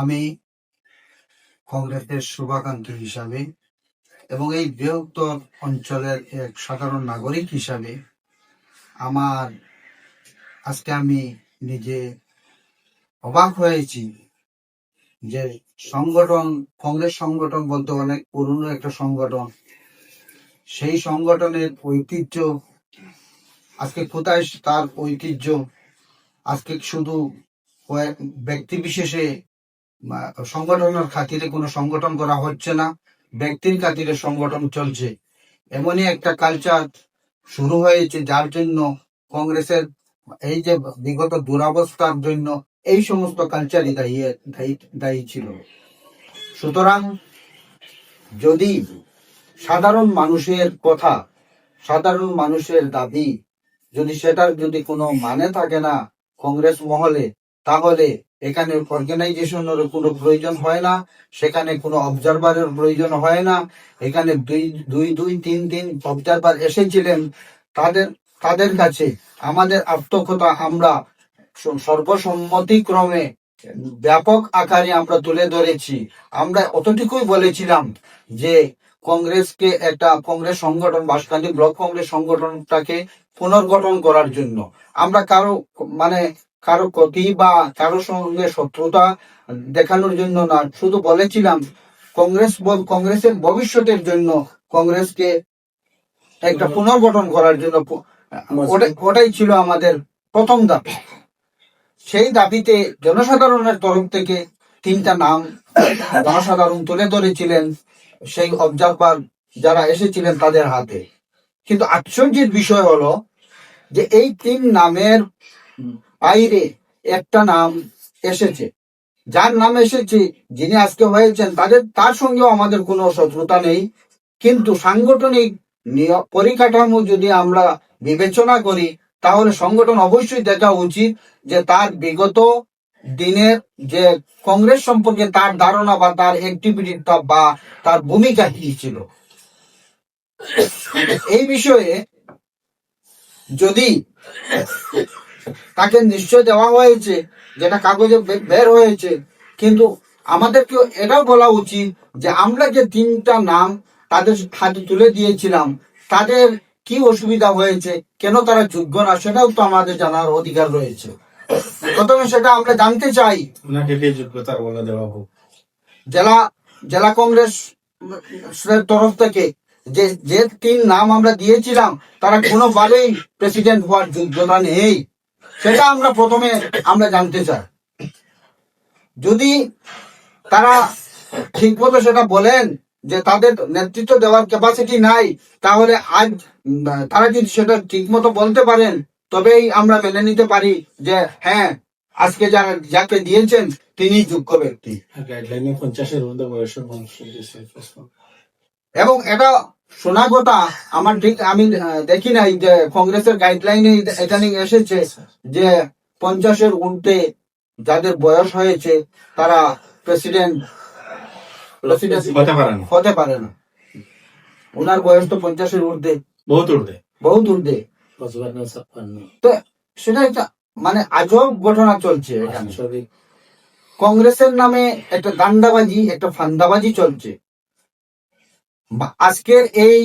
আমি কংগ্রেসের শুভাকাঙ্ক্ষী হিসাবে এবং এই বৃহত্তর অঞ্চলের এক সাধারণ নাগরিক হিসাবে আমার আজকে আমি নিজে অবাক হয়েছি যে সংগঠন, কংগ্রেস সংগঠন বলতে অনেক পুরনো একটা সংগঠন। সেই সংগঠনের ঐতিহ্য আজকে কোথায়, তার ঐতিহ্য আজকে শুধু ব্যক্তি বিশেষে সংগঠনের খাতিরে কোনো সংগঠন করা হচ্ছে না। ব্যক্তির খাতিরে সংগঠন চলছে। এমনই একটা কালচার শুরু হয়েছে যার জন্য কংগ্রেসের এই যে বিগত দুরাবস্থার জন্য এই সমস্ত কালচারই দায়ী দায়ী ছিল। সুতরাং যদি সাধারণ মানুষের কথা, সাধারণ মানুষের দাবি যদি সেটার যদি কোনো মানে থাকে না কংগ্রেস মহলে, তাহলে এখানে অর্গানাইজেশনের কোনো প্রয়োজন হয় না, সেখানে কোনো অবজারভারের প্রয়োজন হয় না। এখানে দুই দুই দুই, তিন তিন অবজারভার এসেছিলেন। তাদের তাদের কাছে আমাদের আত্মকথা আমরা সর্বসম্মতিক্রমে ব্যাপক আকারে আমরা তুলে ধরেছি। আমরা অতটুকুই বলেছিলাম যে কংগ্রেসকে একটা কংগ্রেস সংগঠন বাসকান্দি ব্লক কংগ্রেস সংগঠনটাকে পুনর্গঠন করার জন্য। আমরা কারও মানে কারও ক্ষতি বা কারও সঙ্গে শত্রুতা দেখানোর জন্য না শুধু বলেছিলাম কংগ্রেস বল- কংগ্রেসের ভবিষ্যতের জন্য কংগ্রেসকে একটা পুনর্গঠন করার জন্য ওটাই ছিল আমাদের প্রথম দাবি। সেই দাবিতে জনসাধারণের তরফ থেকে তিনটা নাম জনসাধারণ তুলে ধরেছিলেন সেই অবজারভার যারা এসেছিলেন তাদের হাতে। কিন্তু আশ্চর্যের বিষয় হলো যে এই তিন নামের বাইরে একটা নাম এসেছে। যার নাম এসেছে যিনি আজকে হয়েছেন, তাদের তার সঙ্গেও আমাদের কোনো শত্রুতা নেই। কিন্তু সাংগঠনিক পরিকাঠামো যদি আমরা বিবেচনা করি, তাহলে সংগঠন অবশ্যই দেখা উচিত যে তার বিগত দিনের যে কংগ্রেস সম্পর্কে তার ধারণা বা তার অ্যাক্টিভিটিটা বা তার ভূমিকা কি ছিল। এই বিষয়ে যদি তাকে নিশ্চয় দেওয়া হয়েছে যেটা কাগজে বের হয়েছে। কিন্তু আমাদেরকে এটাও বলা উচিত যে আমরা যে তিনটা নাম তাদের হাতে তুলে দিয়েছিলাম তাদের কি অসুবিধা হয়েছে কেন তারা যোগ্য না সেটাও তো আমাদের জানার অধিকার রয়েছে। প্রথমে সেটা আমরা জানতে চাই। যোগ্যতার বলে দেওয়া হোক। জেলা জেলা কংগ্রেস তরফ থেকে যে যে তিন নাম আমরা দিয়েছিলাম তারা কোনোভাবেই প্রেসিডেন্ট হওয়ার যোগ্যতা নেই। সেটা আমরা প্রথমে আমরা জানতে চাই যদি তারা ঠিক মতো সেটা বলেন যে তাদের নেতৃত্ব দেওয়ার ক্যাপাসিটি নাই তাহলে আজ তারা যদি সেটা ঠিক মতো বলতে পারেন তবেই আমরা মেনে নিতে পারি যে হ্যাঁ আজকে যারা যাকে দিয়েছেন তিনি যোগ্য ব্যক্তি দিয়েছে। এবং এটা শোনা কথা আমার ঠিক আমি দেখি নাই যে কংগ্রেসের গাইডলাইনে এটা নিয়ে এসেছে যে পঞ্চাশের ঊর্ধ্বে যাদের বয়স হয়েছে তারা প্রেসিডেন্ট প্রেসিডেন্ট হতে পারে না। ওনার বয়স তো পঞ্চাশের ঊর্ধ্বে বহুত উঠবে বহুত ঊর্ধ্বে তো সেটা একটা মানে আজব ঘটনা চলছে কংগ্রেসের নামে একটা দান্ডাবাজি একটা ফান্দাবাজি চলছে। আজকের এই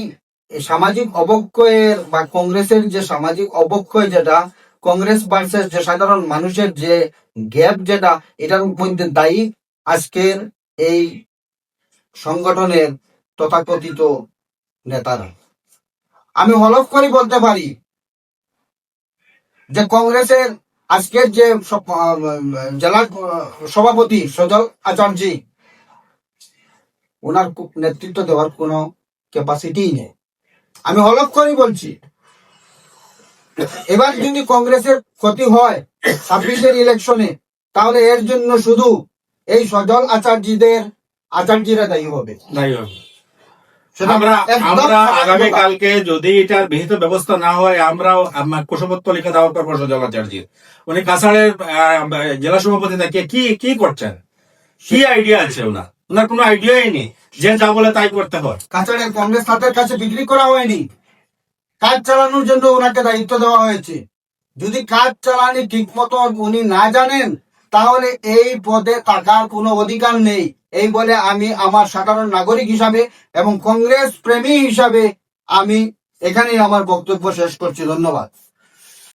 সামাজিক অবক্ষয়ের বা কংগ্রেসের যে সামাজিক অবক্ষয় যেটা, কংগ্রেস ভার্সেস যে সাধারণ মানুষের যে গ্যাপ যেটা, এটার মধ্যে দায়ী আজকের এই সংগঠনের তথাকথিত নেতারা। আমি হলফ করে বলতে পারি যে কংগ্রেসের আজকের যে জেলা সভাপতি সজল আচার্য ওনার নেতৃত্ব দেওয়ার কোনো ক্যাপাসিটি নেই। আমি হলফ করে বলছি এবার যদি কংগ্রেসের ক্ষতি হয় ছাব্বিশের ইলেকশনে তাহলে এর জন্য শুধু এই সজল আচার্যদের আচার্যরা দায়ী হবে। তাই হবে। সেটা আমরা একদম আগামী কালকে যদি এটার বিহিত ব্যবস্থা না হয় আমার দেওয়া করব উনি কাছাড়ের জেলা সভাপতি থেকে কি কি করছেন? কি আইডিয়া আছে ওনার? ওনার কোনো আইডিয়াই নেই যে যা বলে তাই করতে হয়। কাছাড়ের কংগ্রেস তাদের কাছে বিক্রি করা হয়নি। কাজ চালানোর জন্য ওনাকে দায়িত্ব দেওয়া হয়েছে। যদি কাজ চালানি ঠিক মতো উনি না জানেন, তাহলে এই পদে থাকার কোনো অধিকার নেই। এই বলে আমি আমার সাধারণ নাগরিক হিসাবে এবং কংগ্রেস প্রেমী হিসাবে আমি এখানেই আমার বক্তব্য শেষ করছি। ধন্যবাদ।